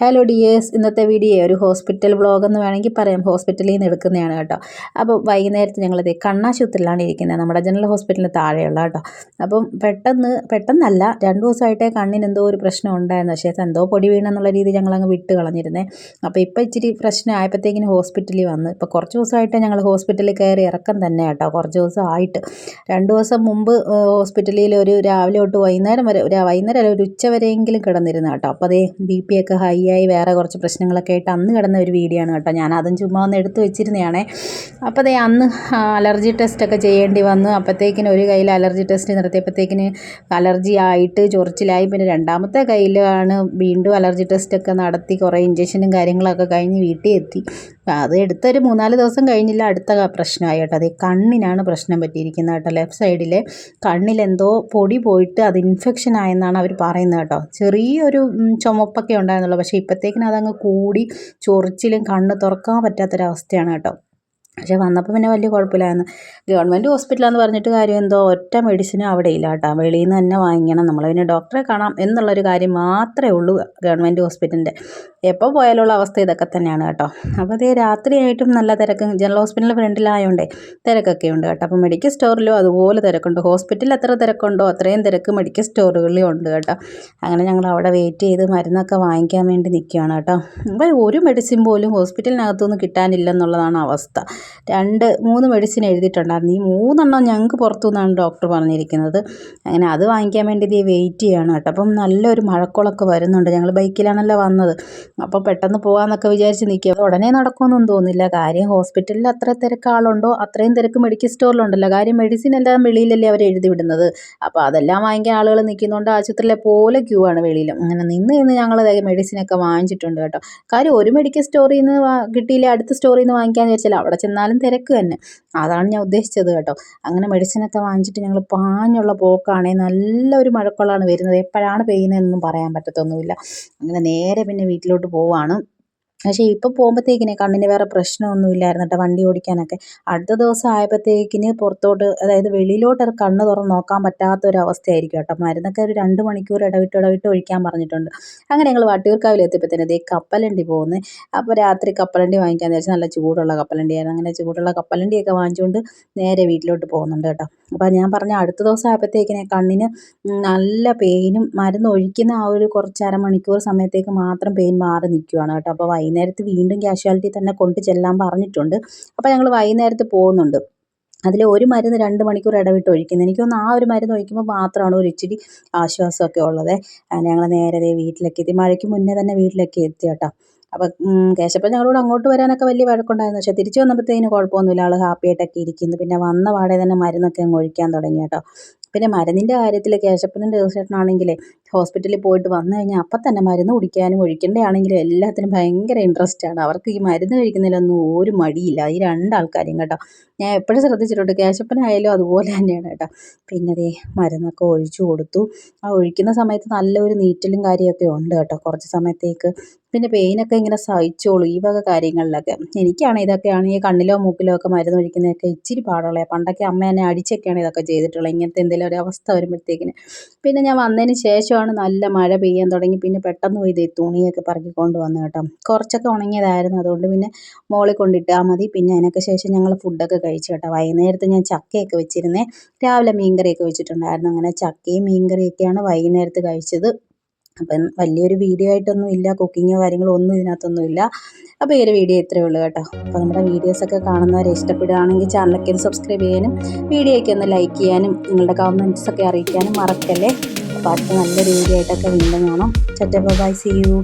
Hello dears ഇന്നത്തെ video ഒരു hospital vlog എന്ന് വേണമെങ്കിൽ പറയാം. ഹോസ്പിറ്റലിൽ നിന്ന് എടുക്കുന്നതാണ് കേട്ടോ. അപ്പോൾ വൈകുന്നേരത്ത് ഞങ്ങളിത് കണ്ണാശുപത്രിയിലാണ് ഇരിക്കുന്നത്. നമ്മുടെ ജനറൽ ഹോസ്പിറ്റലിന് താഴെയുള്ള കേട്ടോ. അപ്പം പെട്ടെന്ന് പെട്ടെന്നല്ല രണ്ട് ദിവസമായിട്ടേ കണ്ണിന് എന്തോ ഒരു പ്രശ്നം ഉണ്ടായിരുന്നു. പക്ഷേ എന്തോ പൊടി വീണെന്നുള്ള രീതി ഞങ്ങളങ്ങ് വിട്ട് കളഞ്ഞിരുന്നേ. അപ്പോൾ ഇപ്പോൾ ഇച്ചിരി പ്രശ്നം ആയപ്പോഴത്തേക്കിന് ഹോസ്പിറ്റലിൽ വന്ന്. ഇപ്പോൾ കുറച്ച് ദിവസമായിട്ട് ഞങ്ങൾ ഹോസ്പിറ്റലിൽ കയറി ഇറക്കം തന്നെ കേട്ടോ. കുറച്ച് ദിവസം ആയിട്ട് രണ്ട് ദിവസം മുമ്പ് ഹോസ്പിറ്റലിൽ ഒരു രാവിലെ തൊട്ട് വൈകുന്നേരം വരെ വൈകുന്നേരം ഒരു ഉച്ച വരെയെങ്കിലും കിടന്നിരുന്നു കേട്ടോ. അപ്പോൾ അതേ ബി പി ഒക്കെ ഹൈ ആയി വേറെ കുറച്ച് പ്രശ്നങ്ങളൊക്കെ ആയിട്ട് അന്ന് കിടന്ന ഒരു വീഡിയോ ആണ് കേട്ടോ. ഞാൻ അതും ചുമ്മാ ഒന്ന് എടുത്തു വെച്ചിരുന്നതാണേ അപ്പോൾ അതേ അന്ന് അലർജി ടെസ്റ്റൊക്കെ ചെയ്യേണ്ടി വന്നു. അപ്പോഴത്തേക്കിന് ഒരു കയ്യിൽ അലർജി ടെസ്റ്റ് നിർത്തിയപ്പോഴത്തേക്കിന് അലർജി ആയിട്ട് ചൊറിച്ചിലായി. പിന്നെ രണ്ടാമത്തെ കയ്യിലാണ് വീണ്ടും അലർജി ടെസ്റ്റൊക്കെ നടത്തി കുറേ ഇഞ്ചക്ഷനും കാര്യങ്ങളൊക്കെ കഴിഞ്ഞ് വീട്ടിൽ എത്തി. അത് എടുത്തൊരു മൂന്നാൽ ദിവസം കഴിഞ്ഞില്ല അടുത്ത പ്രശ്നമായി കേട്ടോ. അതേ കണ്ണിനാണ് പ്രശ്നം പറ്റിയിരിക്കുന്നത് കേട്ടോ. ലെഫ്റ്റ് സൈഡിലെ കണ്ണിലെന്തോ പൊടി പോയിട്ട് അത് ഇൻഫെക്ഷൻ ആയെന്നാണ് അവർ പറയുന്നത് കേട്ടോ. ചെറിയൊരു ചുമപ്പൊക്കെ ഉണ്ടായിരുന്നുള്ളൂ. പക്ഷേ ഇപ്പോഴത്തേക്കിനും അതങ്ങ് കൂടി ചൊറിച്ചിലും കണ്ണ് തുറക്കാൻ പറ്റാത്തൊരവസ്ഥയാണ് കേട്ടോ. പക്ഷേ വന്നപ്പോൾ പിന്നെ വലിയ കുഴപ്പമില്ലായിരുന്നു. ഗവൺമെന്റ് ഹോസ്പിറ്റലാന്ന് പറഞ്ഞിട്ട് കാര്യം എന്തോ ഒറ്റ മെഡിസിനും അവിടെ ഇല്ല കേട്ടോ. വെളിയിൽ നിന്ന് തന്നെ വാങ്ങിക്കണം. നമ്മൾ പിന്നെ ഡോക്ടറെ കാണാം എന്നുള്ളൊരു കാര്യം മാത്രമേ ഉള്ളൂ ഗവൺമെന്റ് ഹോസ്പിറ്റലിന്റെ. എപ്പോൾ പോയാലുള്ള അവസ്ഥ ഇതൊക്കെ തന്നെയാണ് കേട്ടോ. അപ്പോൾ അതേ രാത്രിയായിട്ടും നല്ല തിരക്ക്. ജനറൽ ഹോസ്പിറ്റലിന്റെ ഫ്രണ്ടിലായതുകൊണ്ടേ തിരക്കൊക്കെ ഉണ്ട് കേട്ടോ. അപ്പോൾ മെഡിക്കൽ സ്റ്റോറിലും അതുപോലെ തിരക്കുണ്ട്. ഹോസ്പിറ്റലിൽ എത്ര തിരക്കുണ്ടോ അത്രയും തിരക്ക് മെഡിക്കൽ സ്റ്റോറുകളിലും ഉണ്ട് കേട്ടോ. അങ്ങനെ ഞങ്ങൾ അവിടെ വെയിറ്റ് ചെയ്ത് മരുന്നൊക്കെ വാങ്ങിക്കാൻ വേണ്ടി നിൽക്കുകയാണ് കേട്ടോ. അപ്പോൾ ഒരു മെഡിസിൻ പോലും ഹോസ്പിറ്റലിനകത്തുനിന്ന് കിട്ടാനില്ലെന്നുള്ളതാണ് അവസ്ഥ. രണ്ട് മൂന്ന് മെഡിസിൻ എഴുതിയിട്ടുണ്ടായിരുന്നു. ഈ മൂന്നെണ്ണം ഞങ്ങൾക്ക് പുറത്തു നിന്നാണ് ഡോക്ടർ പറഞ്ഞിരിക്കുന്നത്. അങ്ങനെ അത് വാങ്ങിക്കാൻ വേണ്ടി ഇത് വെയിറ്റ് ചെയ്യുകയാണ് കേട്ടോ. അപ്പം നല്ലൊരു മഴക്കോളൊക്കെ വരുന്നുണ്ട്. ഞങ്ങൾ ബൈക്കിലാണല്ലോ വന്നത്. അപ്പോൾ പെട്ടെന്ന് പോകാമെന്നൊക്കെ വിചാരിച്ച് നിൽക്കുക ഉടനെ നടക്കുമെന്നൊന്നും തോന്നില്ല കാര്യം ഹോസ്പിറ്റലിൽ അത്ര തിരക്ക് ആളുണ്ടോ? അത്രയും തിരക്ക് മെഡിക്കൽ സ്റ്റോറിലുണ്ടല്ലോ കാര്യം മെഡിസിൻ എല്ലാം വെളിയിലല്ലേ അവർ എഴുതി വിടുന്നത്. അപ്പോൾ അതെല്ലാം വാങ്ങിക്കാൻ ആളുകൾ നിൽക്കുന്നുണ്ട് ആശുപത്രിയിലെ പോലെ ക്യൂ ആണ് വെളിയിൽ അങ്ങനെ നിന്ന് നിന്ന് ഞങ്ങൾ മെഡിസിനൊക്കെ വാങ്ങിച്ചിട്ടുണ്ട് കേട്ടോ. കാര്യം ഒരു മെഡിക്കൽ സ്റ്റോറിൽ നിന്ന് കിട്ടിയില്ല അടുത്ത സ്റ്റോറിൽ നിന്ന് വാങ്ങിക്കാമെന്ന് വെച്ചാൽ അവിടെ ചെന്നാലും തിരക്ക് തന്നെ. അതാണ് ഞാൻ ഉദ്ദേശിച്ചത് കേട്ടോ. അങ്ങനെ മെഡിസിനൊക്കെ വാങ്ങിച്ചിട്ട് ഞങ്ങൾ പാഞ്ഞുള്ള പോക്കാണേ നല്ലൊരു മഴക്കോളാണ് വരുന്നത്. എപ്പോഴാണ് പെയ്യുന്നതെന്നൊന്നും പറയാൻ പറ്റത്തൊന്നുമില്ല. അങ്ങനെ നേരെ പിന്നെ വീട്ടിലോട്ട് പോവാണ്. പക്ഷേ ഇപ്പോൾ പോകുമ്പോഴത്തേക്കിന് കണ്ണിന് വേറെ പ്രശ്നമൊന്നും ഇല്ലായിരുന്നു കേട്ടോ വണ്ടി ഓടിക്കാനൊക്കെ. അടുത്ത ദിവസം ആയപ്പോഴത്തേക്കിന് പുറത്തോട്ട് അതായത് വെളിയിലോട്ട് കണ്ണ് തുറന്ന് നോക്കാൻ പറ്റാത്ത ഒരു അവസ്ഥയായിരിക്കും കേട്ടോ. മരുന്നൊക്കെ ഒരു രണ്ട് മണിക്കൂർ ഇടവിട്ട് ഇടവിട്ട് ഒഴിക്കാൻ പറഞ്ഞിട്ടുണ്ട്. അങ്ങനെ ഞങ്ങൾ വട്ടിയൂർക്കാവിൽ എത്തിയപ്പോഴത്തേന് ഇതേ കപ്പലണ്ടി പോകുന്നത് അപ്പോൾ രാത്രി കപ്പലണ്ടി വാങ്ങിക്കാൻ വെച്ചാൽ നല്ല ചൂടുള്ള കപ്പലണ്ടിയായിരുന്നു. അങ്ങനെ ചൂടുള്ള കപ്പലണ്ടിയൊക്കെ വാങ്ങിച്ചുകൊണ്ട് നേരെ വീട്ടിലോട്ട് പോകുന്നുണ്ട് കേട്ടോ. അപ്പോൾ ഞാൻ പറഞ്ഞ അടുത്ത ദിവസം ആയപ്പോഴത്തേക്കിനെ കണ്ണിന് നല്ല പെയിനും മരുന്ന് ഒഴിക്കുന്ന ആ ഒരു കുറച്ച് അരമണിക്കൂർ സമയത്തേക്ക് മാത്രം പെയിൻ മാറി നിൽക്കുകയാണ് കേട്ടോ. അപ്പോൾ വൈകുന്നേരത്ത് വീണ്ടും കാഷ്വാലിറ്റി തന്നെ കൊണ്ട് ചെല്ലാൻ പറഞ്ഞിട്ടുണ്ട്. അപ്പോൾ ഞങ്ങൾ വൈകുന്നേരത്ത് പോകുന്നുണ്ട്. അതിൽ ഒരു മരുന്ന് രണ്ട് മണിക്കൂർ ഇടവിട്ട് ഒഴിക്കുന്നത് എനിക്കൊന്ന് ആ ഒരു മരുന്ന് ഒഴിക്കുമ്പോൾ മാത്രമാണ് ഒരു ഇച്ചിരി ആശ്വാസമൊക്കെ ഉള്ളത്. ഞങ്ങൾ നേരത്തെ വീട്ടിലേക്ക് എത്തി. മഴയ്ക്ക് മുന്നേ തന്നെ വീട്ടിലേക്ക് എത്തി കേട്ടോ. അപ്പം കേശപ്പൻ ഞങ്ങളോട് അങ്ങോട്ട് വരാനൊക്കെ വലിയ വഴക്കുണ്ടായിരുന്നു. പക്ഷേ തിരിച്ചു വന്നപ്പോഴത്തേന് കുഴപ്പമൊന്നുമില്ല. ആൾ ഹാപ്പി ആയിട്ടൊക്കെ ഇരിക്കുന്നു. പിന്നെ വന്ന പാടെ തന്നെ മരുന്നൊക്കെ അങ്ങ് ഒഴിക്കാൻ തുടങ്ങി കേട്ടോ. പിന്നെ മരുന്നിന്റെ കാര്യത്തിൽ കേശപ്പനും രഘുചേട്ടനാണെങ്കിലേ ഹോസ്പിറ്റലിൽ പോയിട്ട് വന്നു കഴിഞ്ഞാൽ അപ്പം തന്നെ മരുന്ന് കുടിക്കാനും ഒഴിക്കേണ്ടതാണെങ്കിലും എല്ലാത്തിനും ഭയങ്കര ഇൻട്രസ്റ്റ് ആണ്. അവർക്ക് ഈ മരുന്ന് കഴിക്കുന്നതിലൊന്നും ഒരു മടിയില്ല. ഈ രണ്ടാൾക്കാരും കേട്ടോ. ഞാൻ എപ്പോഴും ശ്രദ്ധിച്ചിട്ടുണ്ട്. കേശപ്പനായാലും അതുപോലെ തന്നെയാണ് കേട്ടോ. പിന്നെ അതേ മരുന്നൊക്കെ ഒഴിച്ചു കൊടുത്തു. ആ ഒഴിക്കുന്ന സമയത്ത് നല്ലൊരു നീറ്റലും കാര്യമൊക്കെ ഉണ്ട് കേട്ടോ. കുറച്ച് സമയത്തേക്ക്. പിന്നെ പെയിനൊക്കെ ഇങ്ങനെ സഹിച്ചോളൂ ഈ വക കാര്യങ്ങളിലൊക്കെ. എനിക്കാണ് ഇതൊക്കെയാണ് ഈ കണ്ണിലോ മൂക്കിലോ ഒക്കെ മരുന്ന് ഒഴിക്കുന്നതൊക്കെ ഇച്ചിരി പാടുള്ളത് പണ്ടൊക്കെ അമ്മ എന്നെ അടിച്ചൊക്കെയാണ് ഇതൊക്കെ ചെയ്തിട്ടുള്ളത്. ഇങ്ങനത്തെ എന്തെങ്കിലും ഒരു അവസ്ഥ വരുമ്പോഴത്തേക്കിന്. പിന്നെ ഞാൻ വന്നതിന് ശേഷമാണ് നല്ല മഴ പെയ്യാൻ തുടങ്ങി. പിന്നെ പെട്ടെന്ന് പോയി തുണിയൊക്കെ പറക്കിക്കൊണ്ട് വന്നു കേട്ടോ. കുറച്ചൊക്കെ ഉണങ്ങിയതായിരുന്നു. അതുകൊണ്ട് പിന്നെ മോളിൽ കൊണ്ടിട്ടാൽ മതി. പിന്നെ അതിനൊക്കെ ശേഷം ഞങ്ങൾ ഫുഡൊക്കെ കഴിച്ചു കേട്ടോ. വൈകുന്നേരത്ത് ഞാൻ ചക്കയൊക്കെ വെച്ചിരുന്നേ. രാവിലെ മീൻകറിയൊക്കെ വെച്ചിട്ടുണ്ടായിരുന്നു. അങ്ങനെ ചക്കയും മീൻകറിയൊക്കെയാണ് വൈകുന്നേരത്ത് കഴിച്ചത്. അപ്പം വലിയൊരു വീഡിയോ ആയിട്ടൊന്നും ഇല്ല കുക്കിങ്ങോ കാര്യങ്ങളോ ഒന്നും ഇതിനകത്തൊന്നും ഇല്ല. അപ്പോൾ ഈ ഒരു വീഡിയോ ഇത്രയേ ഉള്ളൂ കേട്ടോ. അപ്പോൾ നമ്മുടെ വീഡിയോസൊക്കെ കാണുന്നവരെ ഇഷ്ടപ്പെടുകയാണെങ്കിൽ ചാനലൊക്കെ ഒന്ന് സബ്സ്ക്രൈബ് ചെയ്യാനും വീഡിയോയ്ക്ക് ഒന്ന് ലൈക്ക് ചെയ്യാനും നിങ്ങളുടെ കമന്റ്സൊക്കെ അറിയിക്കാനും മറക്കല്ലേ? അപ്പോൾ അടുത്ത നല്ലൊരു വീഡിയോ ആയിട്ടൊക്കെ വീണ്ടും കാണാം. ചറ്റപ്പ ബൈ സി യു